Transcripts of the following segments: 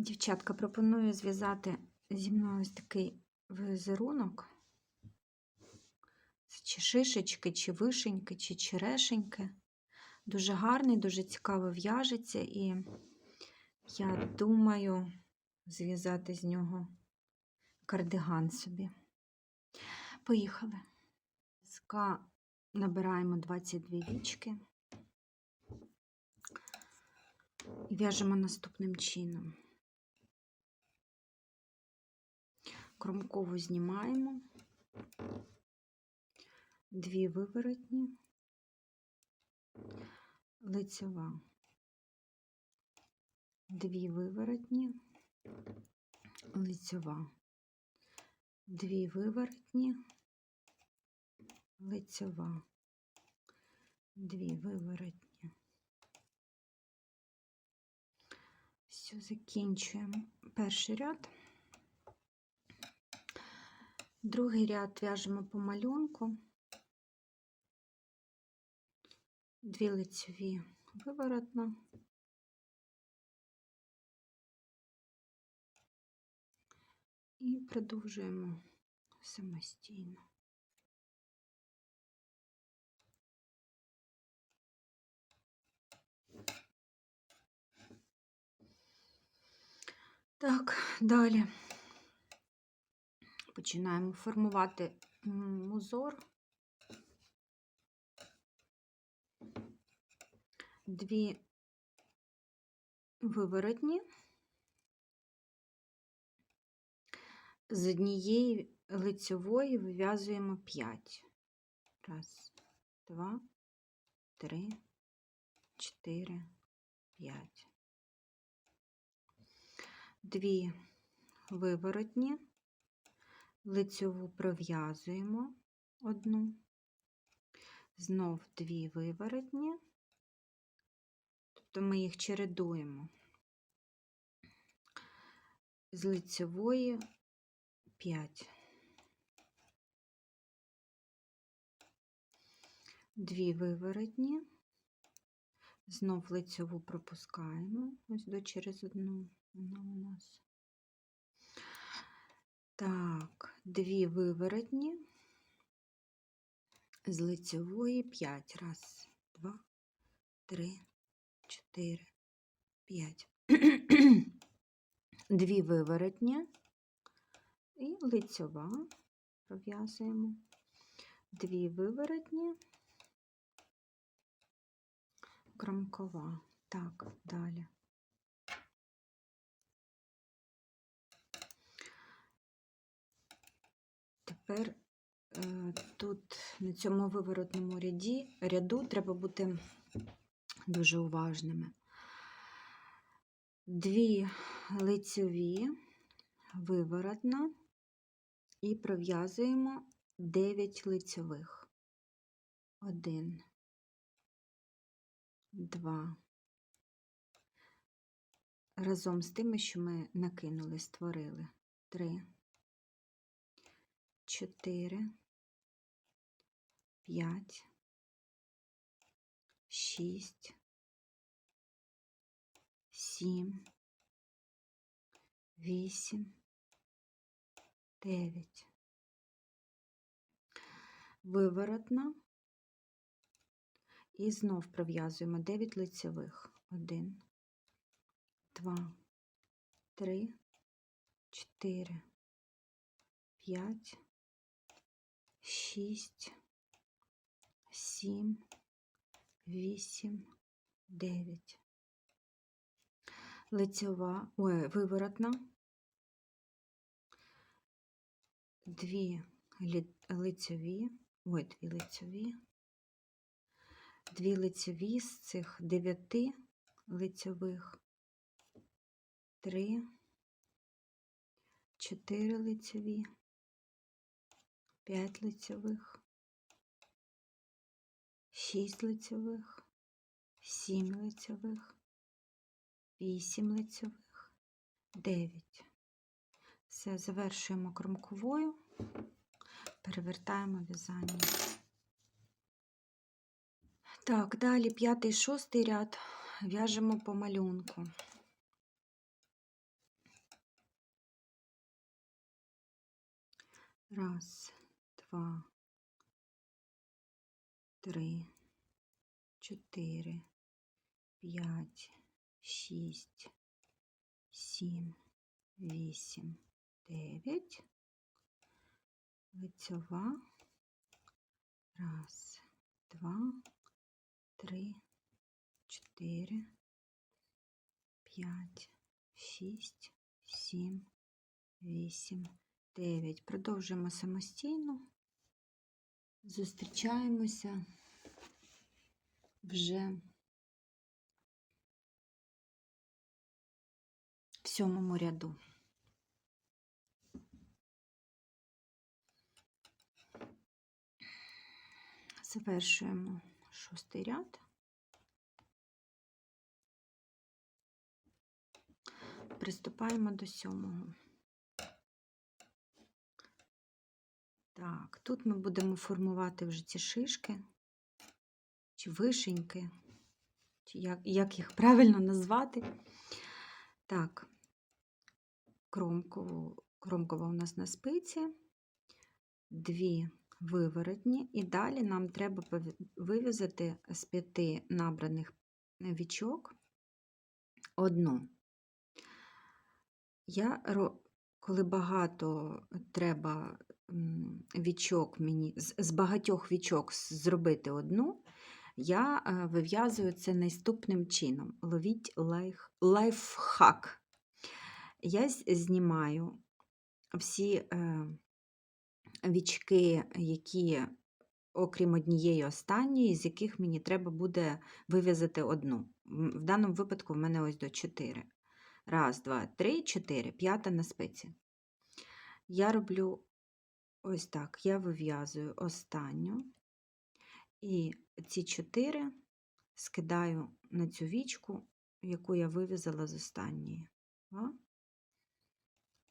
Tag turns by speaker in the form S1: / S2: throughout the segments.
S1: Дівчатка, пропоную зв'язати зі мною ось такий візерунок. Чи шишечки, чи вишеньки, чи черешеньки. Дуже гарний, дуже цікаво в'яжеться, і я думаю зв'язати з нього кардиган собі. Поїхали. Ска набираємо 22 вічки і в'яжемо наступним чином. Кромкову знімаємо, дві виворотні, лицьова, дві виворотні, лицьова, дві виворотні, лицьова, дві виворотні. Все, закінчуємо перший ряд. Другий ряд в'яжемо по малюнку, дві лицеві виворотно, і продовжуємо самостійно. Так, далі починаємо формувати узор. Дві виворотні з однієї лицьової вив'язуємо 5. Раз, два, три, чотири, п'ять. Дві виворотні лицьову пров'язуємо одну, знов дві виворотні, тобто ми їх чередуємо. З лицьової 5. Дві виворотні, знов лицьову пропускаємо, ось до через одну. Вона у нас. Так, дві виворотні з лицевої 5. Раз, два, три, чотири, п'ять. Дві виворотні і лицьова пров'язуємо. Дві виворотні, кромкова. Так, далі. Тепер е, тут на цьому виворотному ряді, ряду треба бути дуже уважними. Дві лицьові, виворотна і пров'язуємо 9 лицьових. Один, два. Разом з тими, що ми накинули, створили. Три. 4, 5, 6, 7, 8, 9. Виворотна. І знов пров'язуємо 9 лицевих. 1, 2, 3, 4, 5, шість, сім, вісім, дев'ять. Лицьова, ой, виворотна, дві лицьові, ой, дві лицьові, дві лицьові з цих дев'яти лицьових, три, чотири лицьові. 5 лицьових, 6 лицьових, 7 лицьових, 8 лицьових, 9. Все, завершуємо кромковою, перевертаємо в'язання. Так, далі п'ятий, шостий ряд в'яжемо по малюнку. Раз, два, три, чотири, п'ять, шість, сім, вісім, дев'ять. Лицьова. Раз, два, три, чотири, п'ять, шість, сім, вісім, дев'ять. Продовжуємо самостійно. Зустрічаємося вже в сьомому ряду. Завершуємо шостий ряд. Приступаємо до сьомого. Так, тут ми будемо формувати вже ці шишки, чи вишеньки, чи як, як їх правильно назвати. Так, кромкову, кромкова у нас на спиці, дві виворотні, і далі нам треба вив'язати з п'яти набраних вічок одну. Я, коли багато треба вічок мені, з, багатьох вічок зробити одну, я е, вив'язую це наступним чином. Ловіть лайф, лайфхак. Я знімаю всі е, вічки, які, окрім однієї останньої, з яких мені треба буде вив'язати одну. В даному випадку в мене ось до 4. Раз, два, три, чотири. П'ята на спиці. Я роблю ось так. Я вив'язую останню. І ці чотири скидаю на цю вічку, яку я вив'язала з останньої. Два,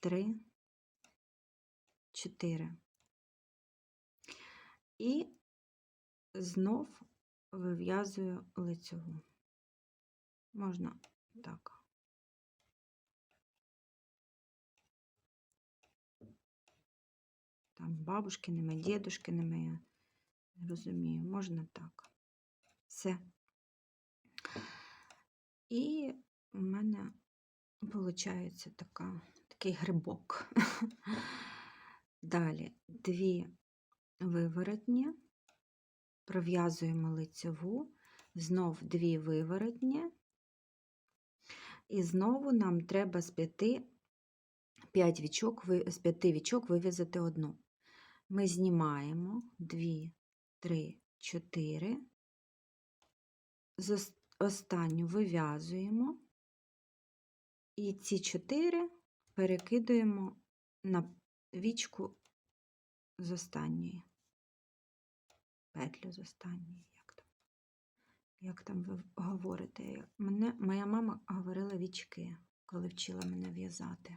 S1: три, чотири. І знов вив'язую лицьову. Можна так. Там бабушкиними, дідушкиними, я не розумію, можна так. Все. І у мене виходить така, такий грибок. Далі дві виворотні, пров'язуємо лицеву, знов дві виворотні, і знову нам треба з п'яти 5 вічок, з п'яти вічок вив'язати одну. Ми знімаємо 2, 3, 4, останню вив'язуємо, і ці 4 перекидуємо на вічку з останньої. Петлю з останньої. Як там, ви говорите? Мене, моя мама говорила вічки, коли вчила мене в'язати.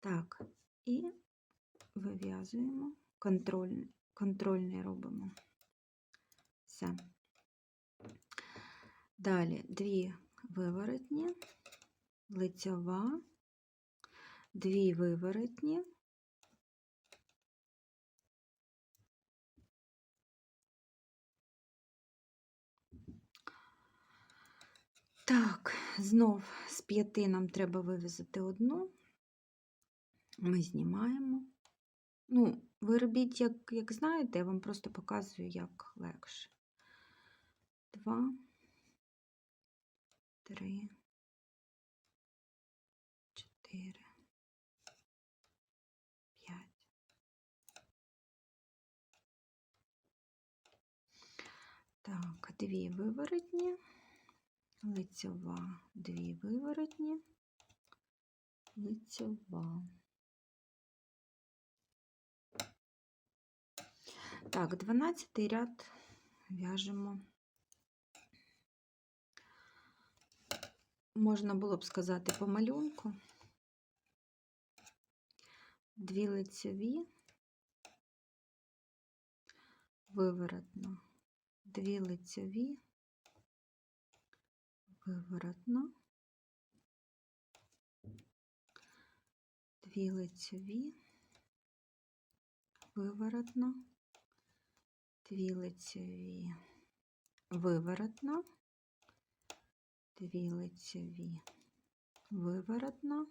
S1: Так, і вив'язуємо, контрольний, контрольний робимо. Все. Далі дві виворотні, лицьова, дві виворотні, Так, знов з п'яти нам треба вив'язати одну. Ми знімаємо. Ну, ви робіть, як, як знаєте, я вам просто показую, як легше. Два, три, чотири, п'ять. Так, дві виворотні, лицьова, дві виворотні, лицьова. Так, 12 ряд в'яжемо. Можна було б сказати по малюнку. Дві лицеві, виворотно, дві лицеві, виворотно, дві лицеві, виворотна, дві лицеві, виворотна, дві лицеві, виворотна,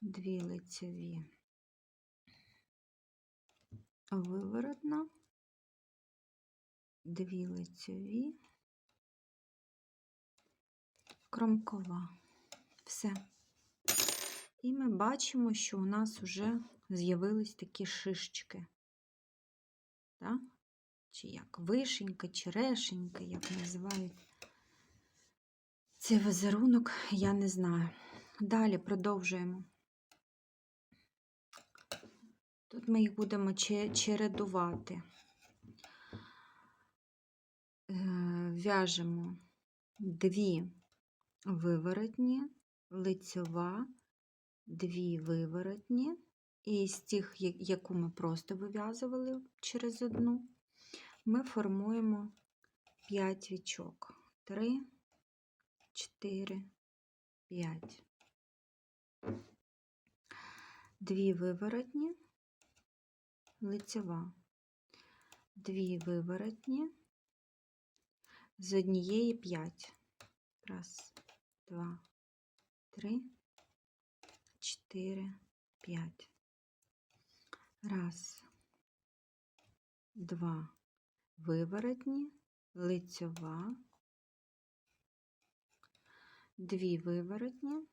S1: дві лицеві, виворотна, дві лицеві, кромкова. Все. І ми бачимо, що у нас вже з'явились такі шишечки. Так? Чи як вишенька, черешенька, як називають цей візерунок, я не знаю. Далі продовжуємо. Тут ми їх будемо чередувати. Е, В'яжемо дві виворотні, лицьова, дві виворотні, і з тих, яку ми просто вив'язували через одну, ми формуємо 5 вічок. 3, 4, 5. Дві виворотні, лицьова, дві виворотні, з однієї 5. Раз, два, три, чотири, п'ять. Раз, два, виворотні, лицьова, дві виворотні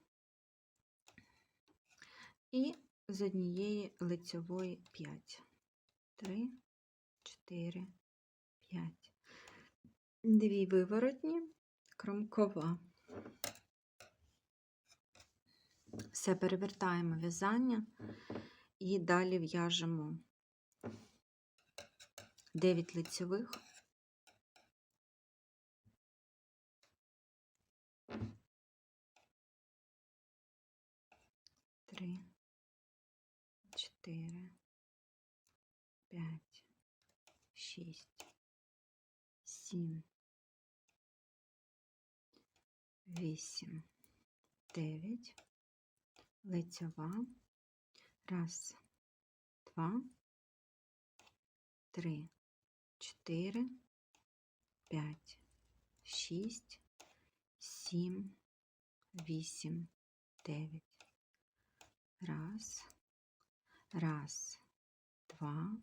S1: і з однієї лицьової 5. Три, чотири, п'ять. Дві виворотні, кромкова. Все перевертаємо в'язання і далі в'яжемо 9 лицьових. Три, чотири, п'ять, шість, сім, вісім, дев'ять, лицьова. Раз, два, три, чотири, п'ять, шість, сім, вісім, дев'ять. Раз, раз, два,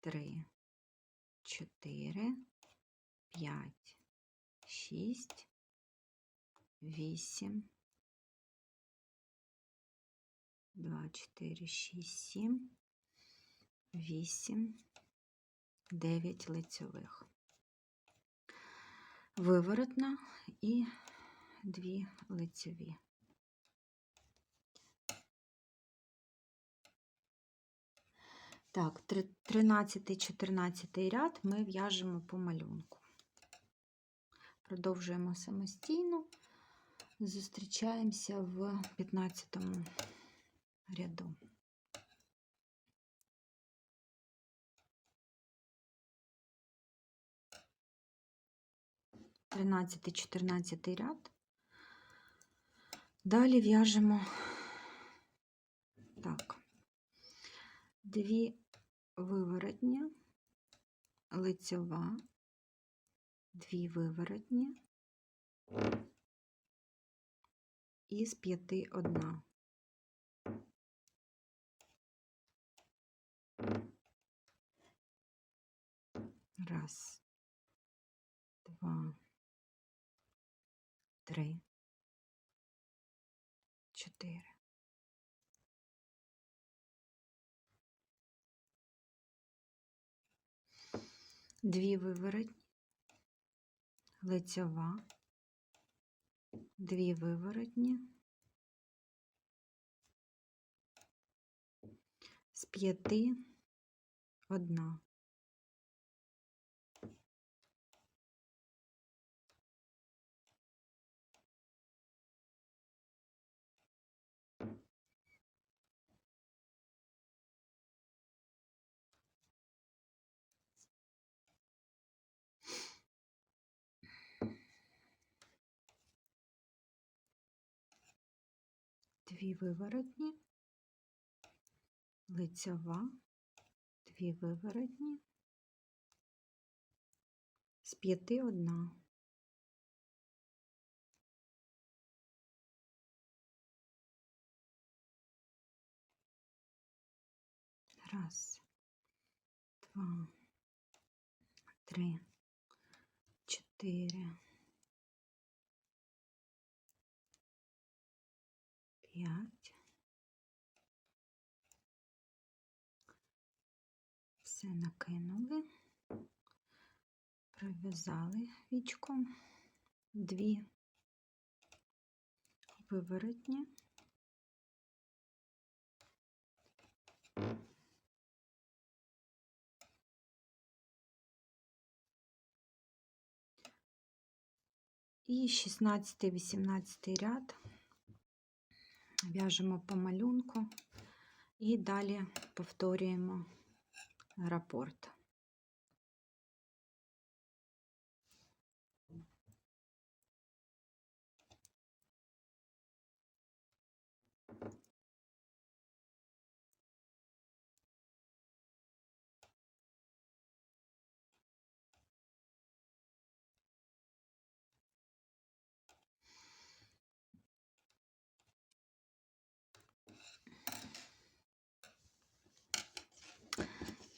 S1: три, чотири, п'ять, шість, вісім, два, чотири, шість, сім, вісім, дев'ять лицьових. Виворотна і дві лицьові. Так, 13-14 ряд ми в'яжемо по малюнку. Продовжуємо самостійно. Зустрічаємося в 15 ряду. Тринадцятий, чотирнадцятий ряд. Далі в'яжемо так, дві виворотні, лицьова, дві виворотні і з п'яти одна. Раз, два, три, чотири. Дві виворотні, лицьова, дві виворотні, з п'яти одна. Дві виворотні, лицьова, дві виворотні, з п'яти одна. Раз, два, три, чотири, п'ять. Все накинули, пров'язали вічком, дві виворотні. І 16-18 ряд в'яжемо по малюнку і далі повторюємо рапорт.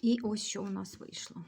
S1: І ось що у нас вийшло.